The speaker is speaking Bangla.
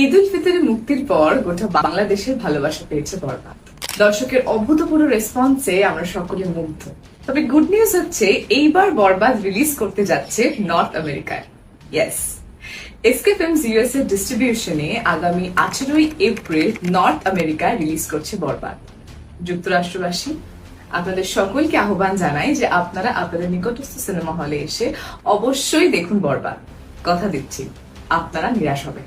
ঈদ উল ফিতরে মুক্তির পর গোটা বাংলাদেশের ভালোবাসা পেয়েছে বরবাদ। দর্শকের অভূতপূর্ব রেসপন্সে আমরা সকলে মুগ্ধ। তবে গুড নিউজ হচ্ছে, এইবার বরবাদ রিলিজ করতে যাচ্ছে নর্থ আমেরিকায়। ইয়েস এসকে ফিল্মস ইউএস এর ডিস্ট্রিবিউশনে আগামী আঠেরোই এপ্রিল নর্থ আমেরিকায় রিলিজ করছে বরবাদ। যুক্তরাষ্ট্রবাসী, আপনাদের সকলকে আহ্বান জানাই যে আপনারা আপনাদের নিকটস্থ সিনেমা হলে এসে অবশ্যই দেখুন বরবাদ। কথা দিচ্ছি, আপনারা নিরাশ হবেন।